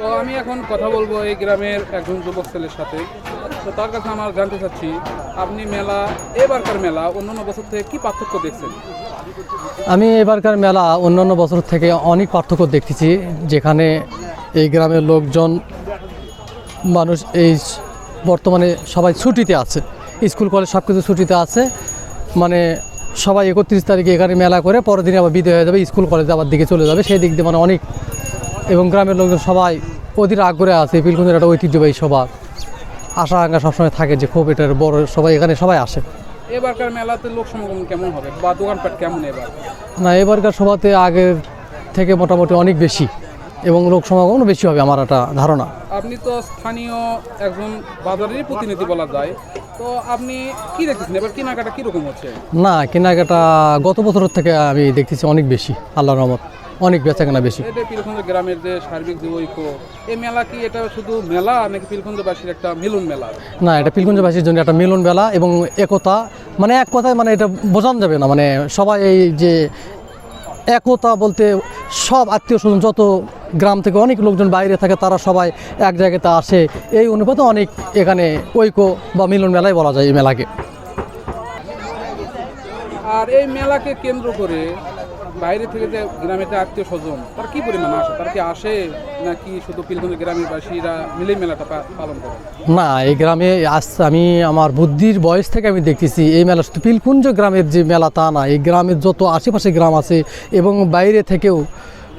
তো আমি এখন কথা বলব এই গ্রামের একজন যুবক ছেলের সাথে। তো তার কাছে আমার জানতে চাচ্ছি, আপনি মেলা, এবারকার মেলা, অন্যান্য বছর থেকে কি পার্থক্য দেখছেন? আমি এবারকার মেলা, অন্যান্য বছর থেকে অনেক পার্থক্য দেখতেছি, যেখানে এই গ্রামের লোকজন, মানুষ এই বর্তমানে সবাই ছুটিতে আছে। স্কুল, কলেজ সব কিছু ছুটিতে আছে। মানে সবাই একত্রিশ তারিখে এখানে মেলা করে, পরের দিনে আবার বিদায় হয়ে যাবে, স্কুল, কলেজ আবার দিকে চলে যাবে। সেই দিক দিয়ে মানে অনেক এবং গ্রামের লোকজন সবাই অধীর আগ্রহে আছে পিলকুন্দের একটা ঐতিহ্যবাহী সভা। আশা আঙ্গা সবসময় থাকে যে খুব এটার বড় সবাই এখানে সবাই আসে। এবারকার মেলাতে লোক সমাগম কেমন হবে? বা দোকানপাট কেমন এবার? না এবারকার সভাতে আগের থেকে মোটামুটি অনেক বেশি এবং লোক সমাগমও বেশি হবে আমার একটা ধারণা। আপনি তো স্থানীয় একজন বাজারেরই প্রতিনিধি বলা যায়। তো আপনি কি দেখতেছেন? এবার কেনাকাটা কীরকম হচ্ছে? না কেনাকাটা গত বছরের থেকে আমি দেখতেছি অনেক বেশি আল্লাহ রহমত। অনেক বেচা কেনা বেশি। এটা পিলখন্দ গ্রামের যে সার্বিক যে ঐক্য এই মেলা কি এটা শুধু মেলা নাকি পিলখন্দবাসীর একটা মিলন মেলা? না এটা পিলগঞ্জবাসীর জন্য একটা মিলন মেলা এবং একতা। মানে এক কথায় মানে এটা বোঝানো যাবে না মানে সবাই এই যে একতা বলতে সব আত্মীয় স্বজন যত গ্রাম থেকে অনেক লোকজন বাইরে থাকে তারা সবাই এক জায়গাতে আসে। এই অনুপাতে অনেক এখানে ঐক্য বা মিলন মেলাই বলা যায় এই মেলাকে। আর এই মেলাকে কেন্দ্র করে বাইরে থেকে যে গ্রামে যে আত্মীয় স্বজন, তার কি পরিমাণ আসে? তার কি আসে নাকি শুধু পিলখন্দ গ্রামের বাসীরা মিলে মেলাটা পালন করে? না, এই গ্রামে আজ আমি আমার বুদ্ধির বয়স থেকে আমি দেখতেছি, এই মেলা শুধু পিলকুঞ্জ গ্রামের যে মেলা তা না, এই গ্রামের যত আশেপাশে গ্রাম আছে এবং বাইরে থেকেও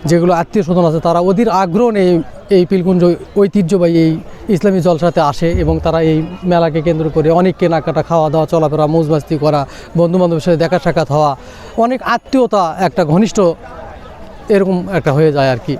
যেগুলো আত্মীয় স্বজন আছে, তারা ওদের আগ্রহ নেই এই পিলকুঞ্জ ঐতিহ্যবাহী এই ইসলামী জলসাতে আসে এবং তারা এই মেলাকে কেন্দ্র করে অনেক কেনাকাটা খাওয়া দাওয়া চলাফেরা, মৌজবাস্তি করা বন্ধু বান্ধবের সাথে দেখা সাক্ষাৎ হওয়া, অনেক আত্মীয়তা একটা ঘনিষ্ঠ এরকম একটা হয়ে যায় আর কি।